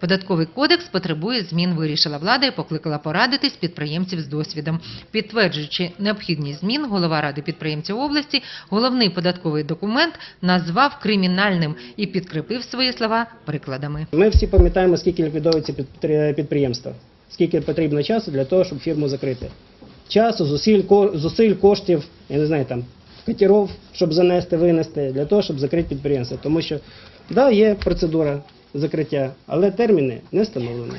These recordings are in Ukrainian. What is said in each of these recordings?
Податковий кодекс потребує змін, вирішила влада і покликала порадитись підприємців з досвідом. Підтверджуючи необхідність змін, голова ради підприємців області головний податковий документ назвав кримінальним і підкріпив свої слова прикладами. Ми всі пам'ятаємо, скільки ліквідовується підпри- підприємства, скільки потрібно часу для того, щоб фірму закрити. Часу, зусиль, зусиль коштів, я не знаю, там, катеров, щоб занести, винести, для того, щоб закрити підприємство. Тому що, да, є процедура закриття, але терміни не встановлені.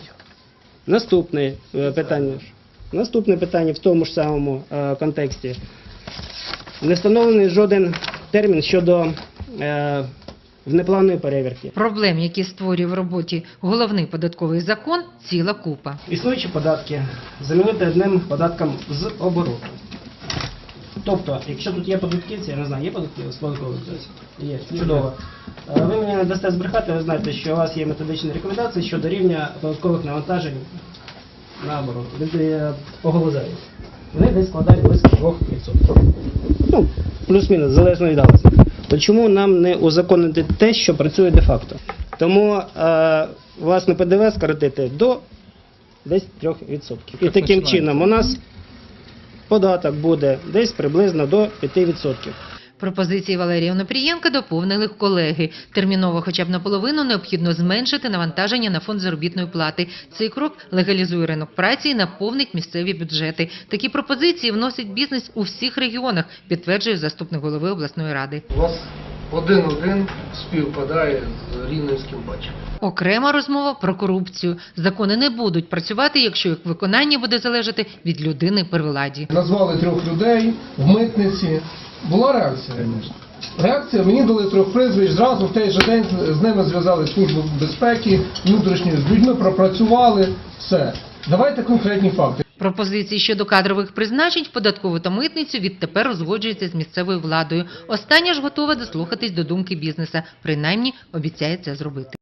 Наступне е, питання. Наступне питання в тому ж самому е, контексті. Не встановлений жоден термін щодо е, внепланової перевірки. Проблем, які створює в роботі головний податковий закон, ціла купа. Існуючі податки замінити одним податком з обороту. Тобто, якщо тут є податківці, я не знаю, є податківці з податкових хтось? Є, чудово. Е, Ви мені не дасте збрехати, ви знаєте, що у вас є методичні рекомендації щодо рівня податкових навантажень на оборот. Ви е. Вони десь складають близько 2%. Ну, плюс-мінус, залежно від галузі. То чому нам не узаконити те, що працює де-факто? Тому, е, власне, ПДВ скоротити до десь 3%. І таким чином у нас податок буде десь приблизно до 5%. Пропозиції Валерія Онопрієнка доповнили колеги. Терміново хоча б наполовину необхідно зменшити навантаження на фонд заробітної плати. Цей крок легалізує ринок праці і наповнить місцеві бюджети. Такі пропозиції вносить бізнес у всіх регіонах, підтверджує заступник голови обласної ради. Один-один співпадає з рівненським баченням. Окрема розмова про корупцію. Закони не будуть працювати, якщо їх виконання буде залежати від людини при владі. Назвали трьох людей в митниці. Була реакція? Реакція, мені дали трьох прізвищ, зразу в той же день з ними зв'язали службу безпеки, внутрішньої, з людьми пропрацювали, все. Давайте конкретні факти. Пропозиції щодо кадрових призначень в податкову та митницю відтепер розгоджуються з місцевою владою. Остання ж готова дослухатись до думки бізнеса. Принаймні обіцяє це зробити.